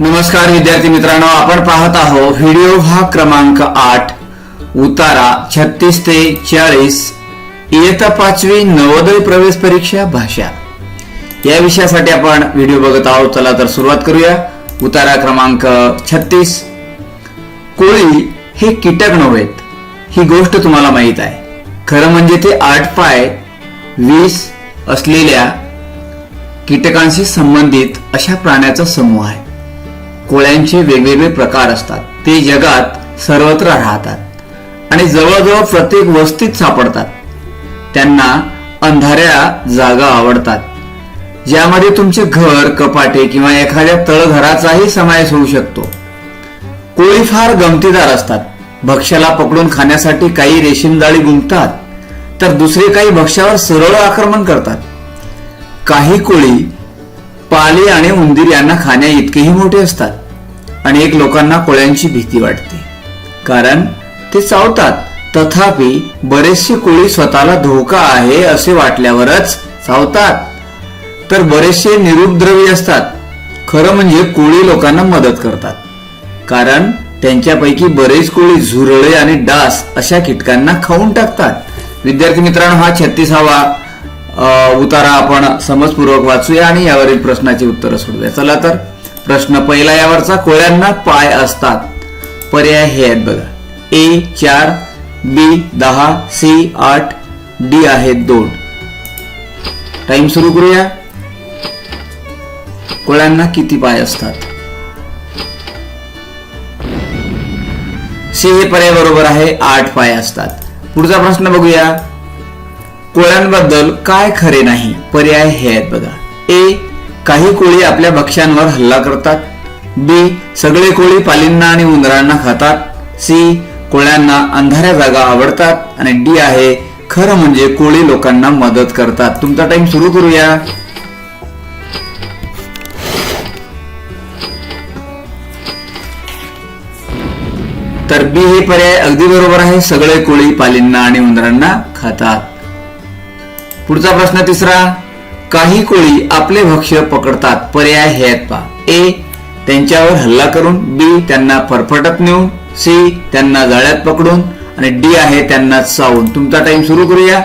नमस्कार विद्यार्थी मित्रांनो. आपण पाहत आहोत व्हिडिओ हा क्रमांक आठ उतारा छत्तीस ते चाळीस इयत्ता पाचवी नवोदय प्रवेश परीक्षा भाषा. या विषयासाठी आपण व्हिडिओ बघत आहोत. चला तर सुरुवात करूया. उतारा क्रमांक छत्तीस. कोळी हे कीटक नव्हेत. ही गोष्ट तुम्हाला माहीत आहे. खरं म्हणजे ते आठ पाय वीस असलेल्या कीटकांशी संबंधित अशा प्राण्याचा समूह आहे. कोळ्यांचे वेगवेगळे प्रकार असतात. ते जगात सर्वत्र राहतात आणि जवळजवळ प्रत्येक वस्तीत सापडतात. त्यांना अंधाऱ्या जागा आवडतात. ज्यामध्ये तुमचे घर कपाटे किंवा एखाद्या तळघराचाही समावेश होऊ शकतो. कोळी फार गमतीदार असतात. भक्ष्याला पकडून खाण्यासाठी काही रेशीमदाळी गुंततात तर दुसरे काही भक्ष्यावर सरळ आक्रमण करतात. काही कोळी पाली आणि उंदीर यांना खाण्या इतकेही मोठे असतात. अनेक लोकांना कोळ्यांची भीती वाटते. कारण ते चावतात तथापि बरेचसे कोळी स्वतःला धोका आहे असे वाटल्यावरच चावतात. तर बरेचसे निरुपद्रवी असतात. खरं म्हणजे कोळी लोकांना मदत करतात. कारण त्यांच्यापैकी बरेच कोळी झुरळे आणि डास अशा कीटकांना खाऊन टाकतात. विद्यार्थी मित्रांनो हा छत्तीसावा उतारा आपण समजपूर्वक वाचूया आणि यावरील प्रश्नाची उत्तरं सोडूया चला तर. प्रश्न पहिला यावरचा कोळ्यांना पाय असतात. पर्याय हे आहेत बघा. ए चार बी दहा सी आठ डी आहेत दोन. टाइम सुरू करूया. कोळ्यांना किती पाय असतात? सी हे पर्याय बरोबर आहे आठ पाय असतात. पुढचा प्रश्न बघूया. कोळ्यांबद्दल काय खरे नाही? पर्याय हे आहेत बघा. ए काही कोळी आपल्या भक्ष्यांवर हल्ला करतात. बी सगळे कोळी पालींना आणि उंदरांना खातात. सी कोळ्यांना अंधाऱ्या जागा आवडतात. आणि डी आहे खरं म्हणजे कोळी लोकांना मदत करतात. तुमचा टाइम सुरू करूया. तर बी हे पर्याय अगदी बरोबर आहे. सगळे कोळी पालींना आणि उंदरांना खातात. पुढचा प्रश्न तिसरा. काही कोळी आपले भक्ष्य पकडतात पर्याय हे आहेत पा ए त्यांच्यावर हल्ला करून बी त्यांना फरफटत नेऊन सी त्यांना जाळ्यात पकडून आणि डी आहे त्यांना चावून. तुमचा टाइम सुरू करूया.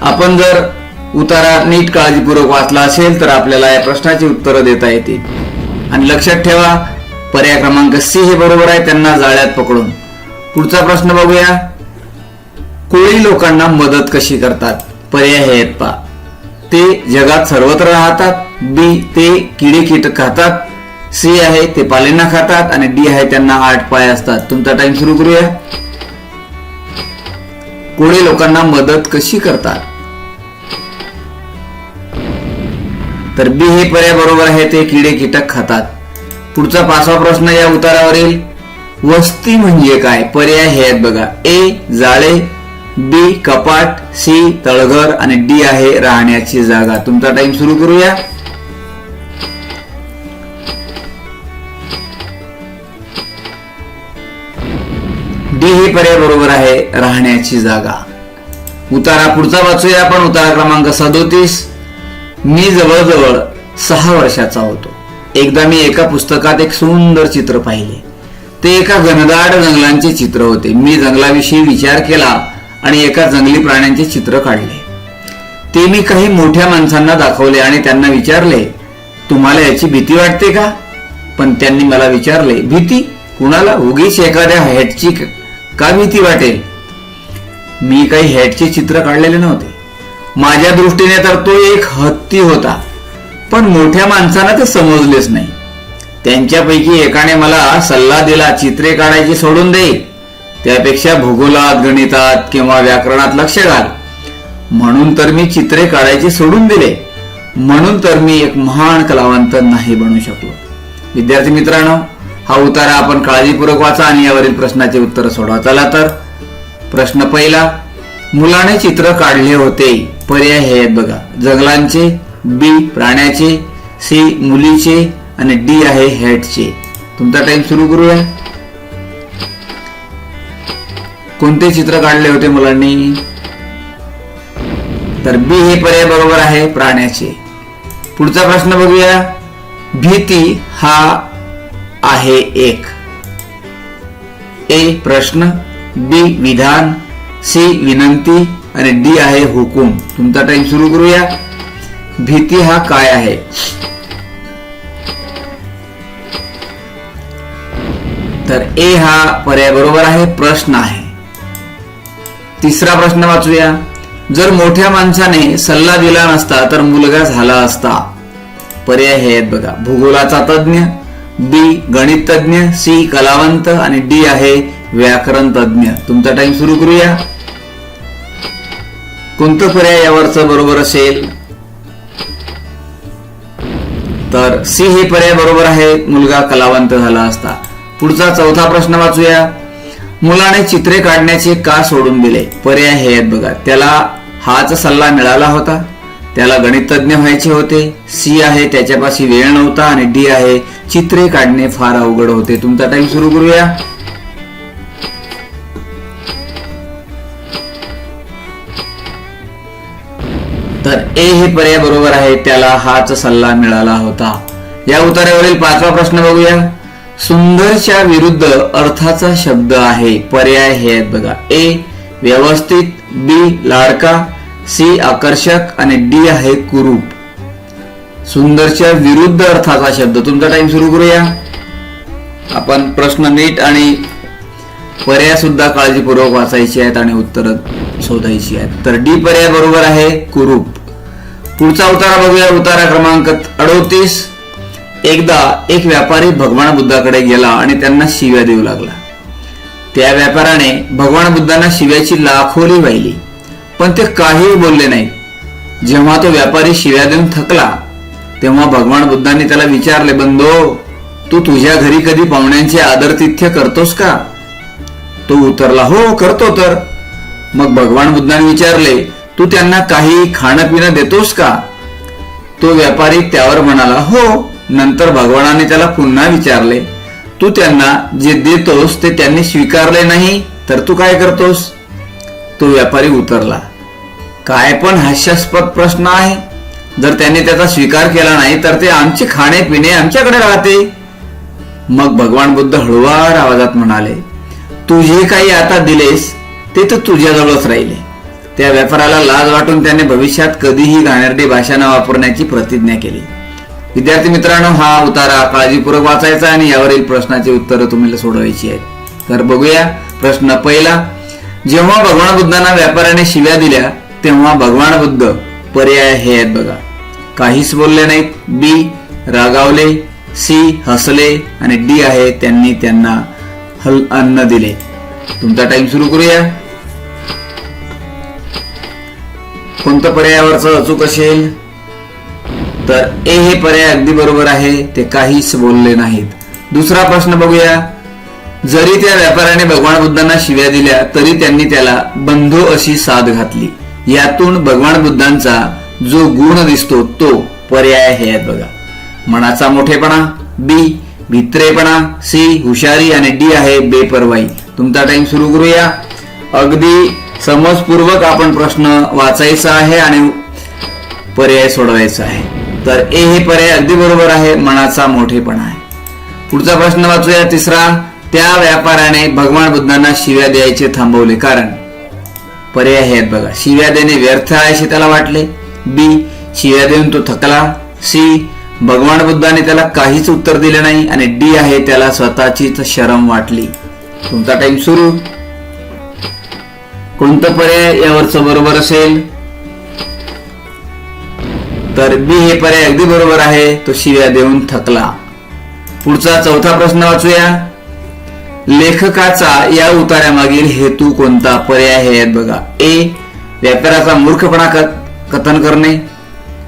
आपण जर उतारा नीट काळजीपूर्वक वाचला असेल तर आपल्याला या प्रश्नाची उत्तरं देता येतील. आणि लक्षात ठेवा पर्याय क्रमांक सी हे बरोबर आहे त्यांना जाळ्यात पकडून. पुढचा प्रश्न बघूया. कोळी लोकांना मदत कशी करतात? पर्याय हे आहेत पा ते जगात सर्वत्र राहतात बी ते किडे कीटक खातात सी आहे ते पालेंना खातात आणि डी आहे त्यांना आठ पाय असतात. तुमचा टाइम सुरू करूया. कोळी लोकांना मदत कशी करतात? तर बी हे पर्याय बरोबर आहे ते किडे कीटक खातात. पुढचा पाचवा प्रश्न या उतारावरील. वस्ती म्हणजे काय? पर्याय हे आहेत बघा. ए जाळे बी कपाट सी तळघर आणि डी आहे राहण्याची जागा. तुमचा टाइम सुरू करूया. डी हे पर्याय बरोबर आहे राहण्याची जागा. उतारा पुढचा वाचूया आपण. उतारा क्रमांक सदोतीस. मी जवळजवळ सहा वर्षाचा होतो. एकदा मी एका पुस्तकात एक सुंदर चित्र पाहिले. ते एका घनदाट जंगलांचे चित्र होते. मी जंगलाविषयी विचार केला. आणि एका जंगली प्राण्यांचे चित्र काढले. ते मी काही मोठ्या माणसांना दाखवले आणि त्यांना विचारले तुम्हाला याची भीती वाटते का? पण त्यांनी मला विचारले भीती? कुणाला? उगीच एखाद्या हॅटची का भीती वाटेल? मी काही हॅटचे चित्र काढलेले नव्हते. माझ्या दृष्टीने तर तो एक हत्ती होता पण मोठ्या माणसांना ते समजलेच नाही. त्यांच्यापैकी एकाने मला सल्ला दिला चित्रे काढायची सोडून दे त्यापेक्षा भूगोलात गणितात किंवा व्याकरणात लक्ष घाल. म्हणून तर मी चित्रे काढायची सोडून दिले. म्हणून तर मी एक महान कलावंत नाही बनू शकलो. विद्यार्थी मित्रांनो हा उतारा आपण काळजीपूर्वक वाचा आणि यावरील प्रश्नाचे उत्तर सोडवा. चला तर प्रश्न पहिला मुलाने चित्र काढले होते. पर्याय हे आहेत बघा. जंगलांचे बी प्राण्याचे सी मुलीचे आणि डी आहे हेडचे तुमचा टाइम सुरू करूया. कोणते चित्र काढले होते मुलांनी? तर बी हे पर्याय बरोबर आहे प्राण्याचे. पुढचा प्रश्न बघूया. भीती हा आहे एक. ए प्रश्न बी विधान सी विनंती आणि डी आहे हुकूम. तुमचा टाइम सुरू करूया. भीती हा काय आहे? तर ए हा पर्याय बरोबर आहे प्रश्न आहे. तिसरा प्रश्न वाचूया. जर मोठ्या माणसाने सल्ला दिला नसता तर मुलगा झाला असता? पर्याय हे आहेत बघा. भूगोलाचा तज्ज्ञ बी गणित तज्ज्ञ सी कलावंत आणि डी आहे व्याकरण तज्ज्ञ. तुमचा टाइम सुरू करूया. कोणतं पर्याय यावरच बरोबर असेल? तर सी हे पर्याय बरोबर आहे मुलगा कलावंत झाला असता. पुढचा चौथा प्रश्न वाचूया. मुलाने चित्रे काढण्याचे का सोडून दिले? पर्याय हे आहेत बघा. त्याला हाच सल्ला मिळाला होता. त्याला गणितज्ञ व्हायचे होते. सी आहे त्याच्यापाशी वेळ नव्हता आणि डी आहे चित्रे काढणे फार अवघड होते. तुमचा टाइम सुरू करूया. तर ए हे पर्याय बरोबर आहे त्याला हाच सल्ला मिळाला होता. या उतार्यावरील पाचवा प्रश्न बघूया. सुंदरच्या विरुद्ध अर्थाचा शब्द आहे पर्याय हे आहेत बघा. ए व्यवस्थित बी लाडका सी आकर्षक आणि डी आहे कुरूप. सुंदरच्या विरुद्ध अर्थाचा शब्द. तुमचा टाइम सुरू करूया. आपण प्रश्न नीट आणि पर्याय सुद्धा काळजीपूर्वक वाचायची आहेत आणि उत्तर शोधायची आहेत. तर डी पर्याय बरोबर आहे कुरूप. पुढचा उतारा बघूया. उतारा क्रमांक अडोतीस. एकदा एक व्यापारी भगवान बुद्धाकडे गेला आणि त्यांना शिव्या देऊ लागला. त्या व्यापाराने भगवान बुद्धांना शिव्याची लाखोली वाहिली. पण ते काहीही बोलले नाही जेव्हा तो व्यापारी शिव्या देऊन थकला तेव्हा भगवान बुद्धांनी त्याला विचारले बंधो तू तुझ्या घरी कधी पाहुण्यांचे आदरतिथ्य करतोस का? तो उतरला हो करतो तर. मग भगवान बुद्धांनी विचारले तू त्यांना काही खाणं पिणं देतोस का? तो व्यापारी त्यावर म्हणाला हो नंतर भगवानाने त्याला पुन्हा विचारले तू त्यांना जे देतोस ते त्यांनी स्वीकारले नाही तर तू काय करतोस? तो व्यापारी उतरला काय पण हास्यास्पद प्रश्न आहे. जर त्यांनी त्याचा स्वीकार केला नाही तर ते आमचे खाणे पिणे आमच्याकडे राहते. मग भगवान बुद्ध हळुवार आवाजात म्हणाले तू जे काही आता दिलेस ते तर तुझ्याजवळच राहिले. त्या व्यापाराला लाज वाटून त्याने भविष्यात कधीही घाणेरडी भाषा न वापरण्याची प्रतिज्ञा केली. विद्यार्थी मित्रांनो हा उतारा काळजीपूर्वक वाचायचा आणि यावरील प्रश्नाची उत्तरं तुम्हाला सोडवायची आहेत. तर बघूया प्रश्न पहिला. जेव्हा भगवान बुद्धांना व्यापाऱ्याने शिव्या दिल्या तेव्हा भगवान बुद्ध पर्याय हे आहेत बघा. काहीच बोलले नाहीत. बी रागावले. सी हसले. आणि डी आहे त्यांनी त्यांना हल अन्न दिले. तुमचा टाइम सुरू करूया. कोणतं पर्यायावरचं अचूक असेल? तर ए हे पर्याय अगदी बरोबर आहे ते काहीच बोलले नाहीत. दुसरा प्रश्न बघूया. जरी त्या व्यापाऱ्याने भगवान बुद्धांना शिव्या दिल्या तरी त्यांनी त्याला बंधू अशी साथ घातली. यातून भगवान बुद्धांचा जो गुण दिसतो तो पर्याय हे आहेत बघा. मनाचा मोठेपणा बी भित्रेपणा सी हुशारी आणि डी आहे बेपरवाई तुमचा टाइम सुरू करूया. अगदी समजपूर्वक आपण प्रश्न वाचायचा आहे आणि पर्याय सोडवायचा आहे. तर ए हे पर्याय अगदी बरोबर आहे मनाचा मोठेपणा आहे. पुढचा प्रश्न वाचूया तिसरा त्या व्यापाऱ्याने भगवान बुद्धांना शिव्या द्यायचे थांबवले. कारण? पर्याय हे आहेत बघा. शिव्या देणे व्यर्थ आहे असे त्याला वाटले. बी शिव्या देऊन तो थकला. सी भगवान बुद्धाने त्याला काहीच उत्तर दिले नाही. आणि डी आहे त्याला स्वतःचीच शरम वाटली. तुमचा टाइम सुरू? कोणतं पर्याय यावरच बरोबर असेल? तर बी हे पर्याय अगदी बरोबर आहे तो शिव्या देऊन थकला. पुढचा चौथा प्रश्न वाचूया. लेखकाचा या उतार्यामागील हेतू कोणता? पर्याय हे आहेत बघा. ए व्यापाराचा मूर्खपणा कथन करणे.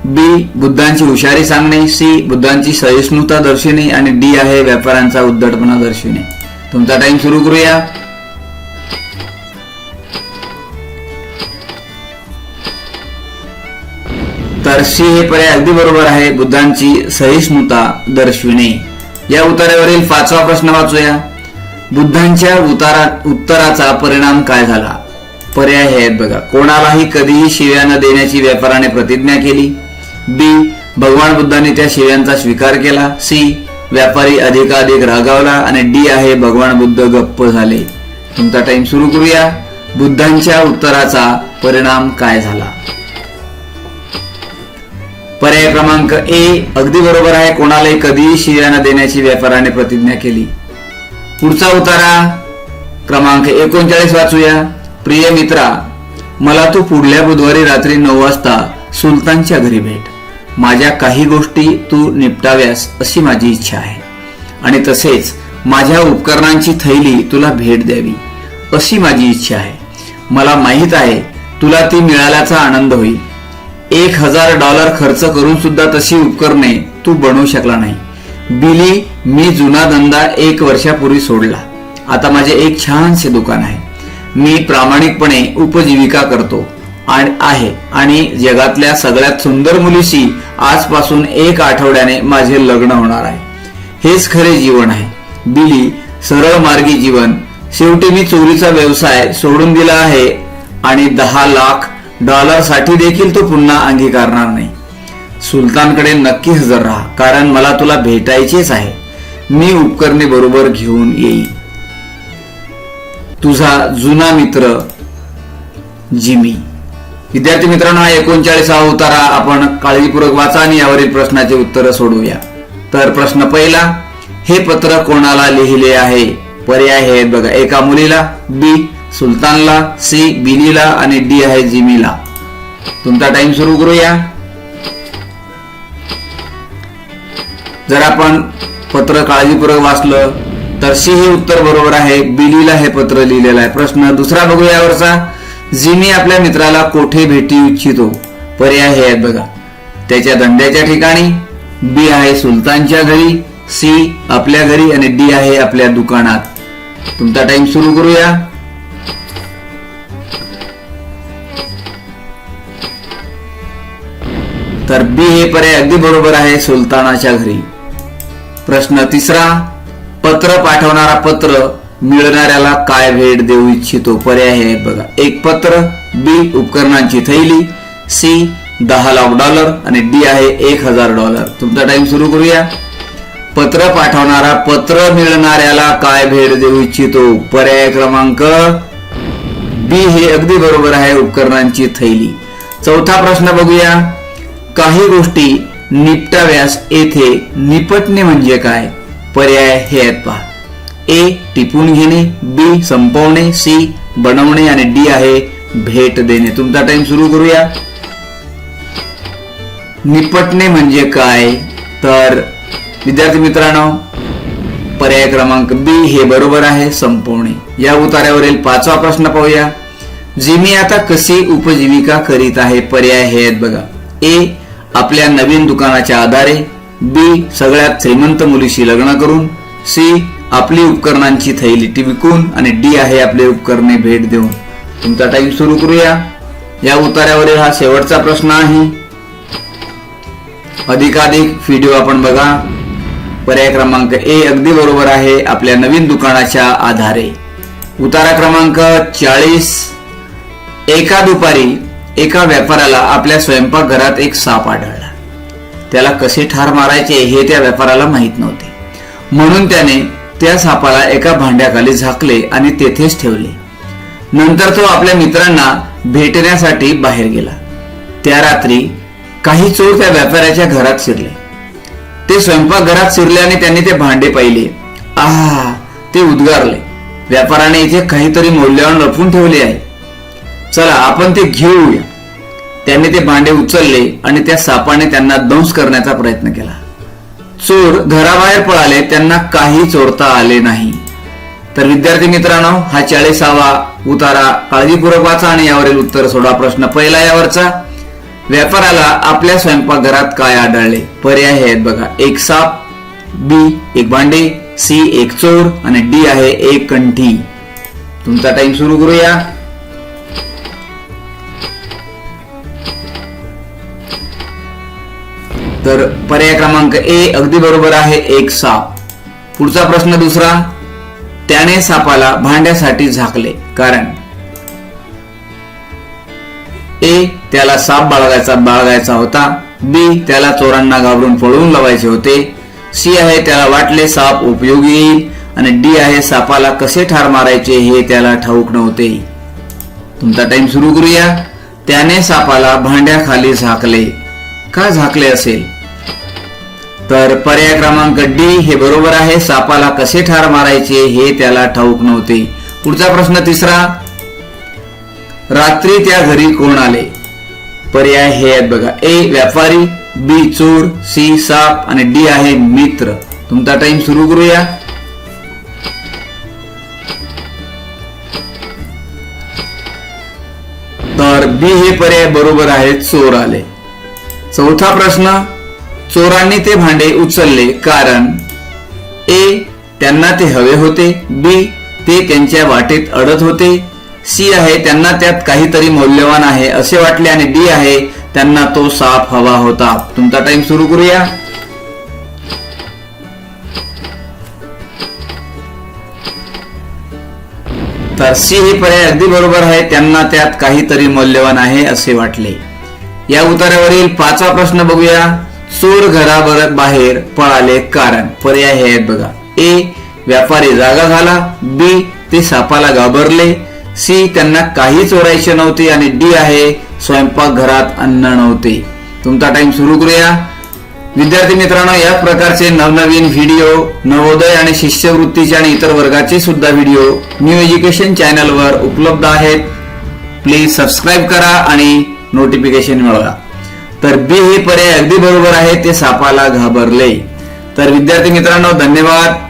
बी बुद्धांची हुशारी सांगणे. सी बुद्धांची सहिष्णुता दर्शविणे. आणि डी आहे व्यापाऱ्यांचा उद्धटपणा दर्शविणे. तुमचा टाइम सुरू करूया. तर सी हे पर्याय अगदी बरोबर आहे. बुद्धांची सहिष्णुता दर्शविणे. या उतारावरील पाचवा प्रश्न वाचूया. बुद्धांच्या उतारा उत्तराचा परिणाम काय झाला? पर्याय हे आहेत बघा. कोणालाही कधीही शिव्या न देण्याची व्यापाराने प्रतिज्ञा केली. बी. भगवान बुद्धाने त्या शिव्यांचा स्वीकार केला. सी. व्यापारी अधिकाधिक रागावला आणि डी आहे भगवान बुद्ध गप्प झाले. तुमचा टाइम सुरू करूया. बुद्धांच्या उत्तराचा परिणाम काय झाला? पर्याय क्रमांक ए अगदी बरोबर आहे कोणालाही कधीही शिव्या न देण्याची व्यापाराने प्रतिज्ञा केली. पुढचा उतारा क्रमांक एकोणचाळीस वाचूया. प्रिय मित्रा मला तू पुढल्या बुधवारी रात्री नऊ वाजता सुलतानच्या घरी भेट. माझ्या काही गोष्टी तू निपटाव्यास अशी माझी इच्छा आहे. आणि तसेच माझ्या उपकरणांची थैली तुला भेट द्यावी अशी माझी इच्छा आहे. मला माहीत आहे तुला ती मिळाल्याचा आनंद होईल. एक हजार डॉलर खर्च करून सुद्धा तशी उपकरणे तू बनवू शकला नाही. बिली मी जुना धंदा एक वर्षापूर्वी सोडला. आता माझे एक छानसे दुकान आहे. मी प्रामाणिकपणे उपजीविका करतो. आणि आहे. आणि जगातल्या सगळ्यात सुंदर मुलीशी आजपासून एक आठवड्याने माझे लग्न होणार आहे. हेच खरे जीवन आहे. बिली सरळ मार्गी जीवन. शेवटी मी चोरीचा व्यवसाय सोडून दिला आहे. आणि दहा लाख डॉलरसाठी देखील तो पुन्हा अंगीकारणार नाही. सुलतानकडे नक्की हजर राहा कारण मला तुला भेटायचेच आहे. मी उपकरणे बरोबर घेऊन येईल तुझा जुना मित्र जिमी. विद्यार्थी मित्रांनो हा एकोणचाळीसा उतारा. आपण काळजीपूर्वक वाचा आणि यावरील प्रश्नाचे उत्तर सोडवूया तर प्रश्न पहिला हे पत्र कोणाला लिहिले आहे? पर्याय हे बघा. एका मुलीला बी सुलतानला सी बिनीला आणि डी आहे जिमीला. तुमचा टाइम सुरू करूया. जर आपण पत्र काळजीपूर्वक वाचलं तर सी हे उत्तर बरोबर आहे बिलीला हे पत्र लिहिलेलं आहे. प्रश्न दुसरा बघूया यावरचा. जिमी आपल्या मित्राला कोठे भेटू इच्छितो? पर्याय हे आहेत बघा. त्याच्या धंद्याच्या ठिकाणी बी आहे सुलतानच्या घरी सी आपल्या घरी आणि डी आहे आपल्या दुकानात. तुमचा टाइम सुरू करूया. तर बी हे पर्याय अगदी बरोबर आहे सुलतानाच्या घरी. प्रश्न तिसरा पत्र पाठवणारा पत्र मिळणाऱ्याला काय भेट देऊ इच्छितो? पर्याय हे बघा. एक पत्र बी उपकरणांची थैली सी दहा लाख डॉलर आणि डी आहे एक हजार डॉलर. तुमचा टाइम सुरू करूया. पत्र पाठवणारा पत्र मिळणाऱ्याला काय भेट देऊ इच्छितो? पर्याय क्रमांक बी हे अगदी बरोबर आहे उपकरणांची थैली. चौथा प्रश्न बघूया. काही गोष्टी निपटाव्यास येथे निपटणे म्हणजे काय? पर्याय हे आहेत पहा. ए टिपून घेणे बी संपवणे सी बनवणे आणि डी आहे भेट देणे. तुमचा टाइम सुरू करूया. निपटणे म्हणजे काय? तर विद्यार्थी मित्रांनो पर्याय क्रमांक बी हे बरोबर आहे संपवणे. या उतार्यावरील पाचवा प्रश्न पाहूया. जिमी आता कशी उपजीविका करीत आहे? पर्याय हे आहेत बघा. ए आपल्या नवीन दुकानाच्या आधारे बी सगळ्यात श्रीमंत मुलीशी लग्न करून सी आपली उपकरणांची थैली टी विकून आणि डी आहे आपले उपकरणे भेट देऊन. तुमचा टाईम सुरू करूया. या उतार्यावरील हा शेवटचा प्रश्न आहे. अधिकाधिक व्हिडिओ आपण बघा. पर्याय क्रमांक ए अगदी बरोबर आहे आपल्या नवीन दुकानाच्या आधारे. उतारा क्रमांक चाळीस. एका दुपारी एका व्यापाऱ्याला आपल्या स्वयंपाकघरात एक साप आढळला. त्याला कसे ठार मारायचे हे त्या व्यापाऱ्याला माहीत नव्हते. म्हणून त्याने त्या सापाला एका भांड्याखाली झाकले आणि तेथेच ठेवले. नंतर तो आपल्या मित्रांना भेटण्यासाठी बाहेर गेला. त्या रात्री काही चोर त्या व्यापाऱ्याच्या घरात शिरले. ते स्वयंपाकघरात शिरल्याने त्यांनी ते भांडे पाहिले. आहा ते उद्गारले. व्यापाराने इथे काहीतरी मौल्यवान लपवून ठेवले आहे. चला आपण ते घेऊया. त्याने ते भांडे उचलले आणि त्या सापाने त्यांना दंश करण्याचा प्रयत्न केला. चोर घराबाहेर पळाले त्यांना काही चोरता आले नाही. तर विद्यार्थी मित्रांनो हा चाळीसावा उतारा काळजीपूर्वक वाचा आणि यावरील उत्तर सोडा प्रश्न पहिला यावरचा व्यापाराला आपल्या स्वयंपाकघरात काय आढळले? पर्याय आहेत बघा. एक साप बी एक भांडे सी एक चोर आणि डी आहे एक कंठी. तुमचा टाइम सुरू करूया. तर पर्याय क्रमांक ए अगदी बरोबर आहे एक साप पुढचा प्रश्न दुसरा. त्याने सापाला भांड्यासाठी झाकले. कारण? ए त्याला साप बाळगायचा बाळगायचा होता. बी त्याला चोरांना घाबरून पळवून लावायचे होते. सी आहे त्याला वाटले साप उपयोगी येईल. आणि डी आहे सापाला कसे ठार मारायचे हे त्याला ठाऊक नव्हते. तुमचा टाइम सुरू करूया. त्याने सापाला भांड्याखाली झाकले. का झाकले असेल? तर पर्याय क्रमांक डी हे बरोबर आहे. सापाला कसे ठार मारायचे हे त्याला ठाऊक नव्हते. पुढचा प्रश्न तिसरा. रात्री त्या घरी कोण आले? पर्याय हे आहेत बघा. ए व्यापारी. बी चोर. सी साप. आणि डी आहे मित्र. तुमचा टाइम सुरू करूया. तर बी हे पर्याय बरोबर आहे. चोर आले. चौथा प्रश्न. चोरांनी ते भांडे उचलले कारण ए त्यांना ते हवे होते बी ते त्यांच्या वाटेत अडत होते सी आहे त्यांना त्यात काहीतरी मौल्यवान आहे असे वाटले आणि डी आहे त्यांना तो साप हवा होता. तुमचा टाइम सुरू करूया. तर सी हे पर्याय अगदी बरोबर आहे त्यांना त्यात काहीतरी मौल्यवान आहे असे वाटले. या उतारावरील पाचवा प्रश्न बघूया. चोर घरावर बाहेर पळाले कारण. पर्याय हे आहेत बघा. ए व्यापारी जागा झाला बी ते सापाला घाबरले. सी त्यांना काही चोरायचे नव्हते आणि डी आहे स्वयंपाक घरात अन्न नव्हते. तुमचा टाइम सुरू करूया. विद्यार्थी मित्रांनो या प्रकारचे नवनवीन व्हिडिओ नवोदय आणि शिष्यवृत्तीचे आणि इतर वर्गाचे सुद्धा व्हिडिओ न्यू एज्युकेशन चॅनलवर उपलब्ध आहेत. प्लीज सबस्क्राईब करा आणि नोटिफिकेशन मिळवा. तर बी हे पर्याय अगदी बरोबर आहे ते सापाला घाबरले. तर विद्यार्थी मित्रांनो धन्यवाद.